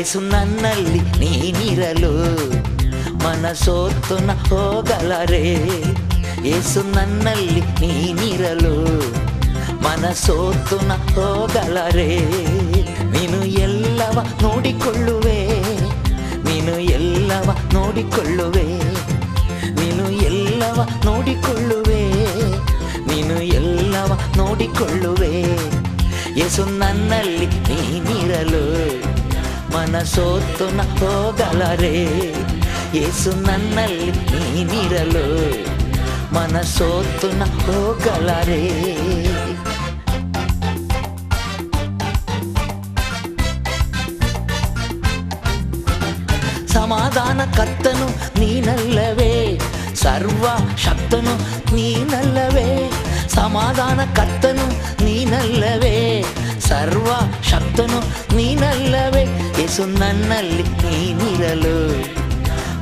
ಏಸು ನನ್ನಲ್ಲಿ ನೀನಿರಲು ಮನಸೋತ್ತು ನ ಹೋಗಲರೆ ಏಸು ನನ್ನಲ್ಲಿ ನೀನಿರಲು ಮನಸೋತ್ತು ನ ಹೋಗಲರೆ ನೀನು ಎಲ್ಲವ ನೋಡಿಕೊಳ್ಳುವೆ ನೀನು ಎಲ್ಲವ ನೋಡಿಕೊಳ್ಳುವೆ ನೀನು ಎಲ್ಲವ ನೋಡಿಕೊಳ್ಳುವೆ ನೀನು ಎಲ್ಲವ ನೋಡಿಕೊಳ್ಳುವೆ ಯೇಸು ನನ್ನಲ್ಲಿ ನೀನಿರಲು ಮನಸೋತ್ತು ನ ಹೋಗಲರೆ ಯೇಸು ನನ್ನಲ್ಲಿ ನೀನಿರಲು ಮನಸೋತ್ತು ನ ಹೋಗಲರೆ ಸಮಾಧಾನ ಕರ್ತನು ನೀನಲ್ಲವೇ ಸರ್ವ ಶಕ್ತನು ನೀನಲ್ಲವೇ ಸಮಾಧಾನ ಕರ್ತನು ನೀನಲ್ಲವೇ ಸರ್ವ ಶಕ್ತನು ನೀನಲ್ಲವೇ ಯೇಸು ನನ್ನಲ್ಲಿ ನೀನಿರಲು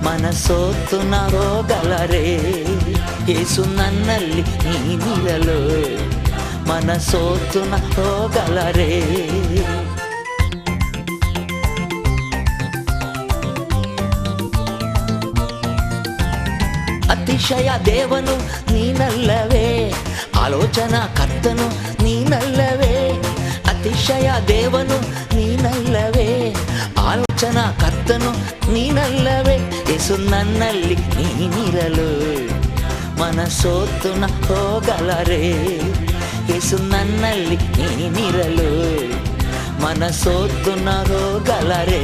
ಮನಸೋತ್ತು ನ ಹೋಗಲರೆ ಯೇಸು ನನ್ನಲ್ಲಿ ನೀನಿರಲು ಮನಸೋತ್ತು ನ ಹೋಗಲರೆ ಅತಿಶಯ ದೇವನು ನೀನಲ್ಲವೇ ಆಲೋಚನಾ ಕರ್ತನು ನೀನಲ್ಲವೇ ಅತಿಶಯ ದೇವನು ನೀನಲ್ಲವೇ ಆಲೋಚನಾ ಕರ್ತನು ನೀನಲ್ಲವೇ ಯೇಸು ನನ್ನಲ್ಲಿ ನೀನಿರಲು ಮನಸೋತ್ತು ನ ಹೋಗಲರೆ ಯೇಸು ನನ್ನಲ್ಲಿ ನೀನಿರಲು ಮನಸೋತ್ತು ನ ಹೋಗಲರೆ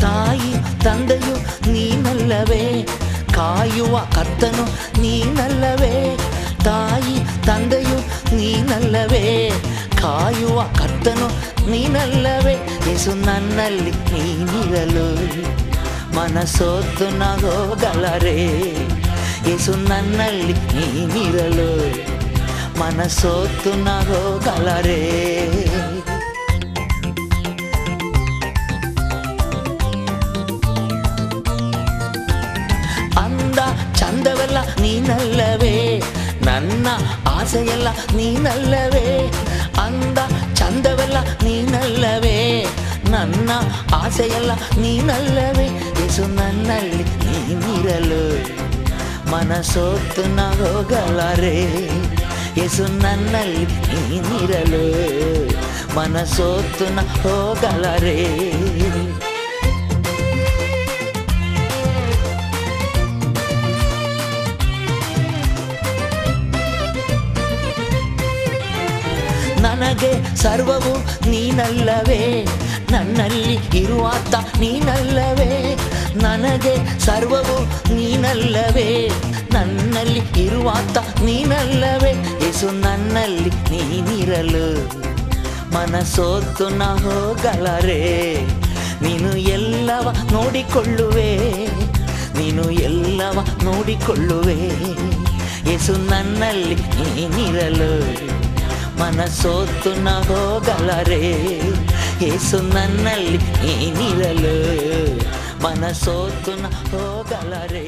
ತಾಯಿ ತಂದೆಯು ನೀನಲ್ಲವೇ ಕಾಯುವ ಕರ್ತನು ನೀನಲ್ಲವೇ ತಾಯಿ ತಂದೆಯು ನೀನಲ್ಲವೇ ಕಾಯುವ ಕರ್ತನು ನೀನಲ್ಲವೇ ಯೇಸು ನನ್ನಲ್ಲಿ ನೀನಿರಲು ಮನಸೋತ್ತು ನ ಹೋಗಲರೆ ಯೇಸು ನನ್ನಲ್ಲಿ ನೀನಿರಲು ಮನಸೋತ್ತು ನ ನನ್ನ ಆಸೆಯೆಲ್ಲ ನೀನಲ್ಲವೇ ಅಂದ ಚಂದವೆಲ್ಲ ನೀನಲ್ಲವೇ ನನ್ನ ಆಸೆಯೆಲ್ಲ ನೀನಲ್ಲವೇ ಯೇಸು ನನ್ನಲ್ಲಿ ನೀನಿರಲು ಮನಸೋತ್ತು ನ ಹೋಗಲರೆ ಯೇಸು ನನ್ನಲ್ಲಿ ನೀನಿರಲು ಮನಸೋತ್ತು ನ ಹೋಗಲರೆ ನನಗೆ ಸರ್ವವು ನೀನಲ್ಲವೇ? ನನ್ನಲ್ಲಿ ಇರುವಾತ ನೀನಲ್ಲವೇ? ನನಗೆ ಸರ್ವವು ನೀನಲ್ಲವೇ? ನನ್ನಲ್ಲಿ ಇರುವಾತ ನೀನಲ್ಲವೇ? ಯೇಸು ನನ್ನಲ್ಲಿ ನೀನಿರಲು. ಮನಸೋತು ನ ಹೋಗಲರೆ? ನೀನು ಎಲ್ಲವ ನೋಡಿಕೊಳ್ಳುವೆ? ನೀನು ಎಲ್ಲವ ನೋಡಿಕೊಳ್ಳುವೆ? ಯೇಸು ನನ್ನಲ್ಲಿ ನೀನಿರಲು. ಮನಸೋತ್ತು ನ ಹೋಗಲರೆ ಯೇಸು ನನ್ನಲ್ಲಿ ನೀನಿರಲು ಮನಸೋತ್ತು ನ ಹೋಗಲರೆ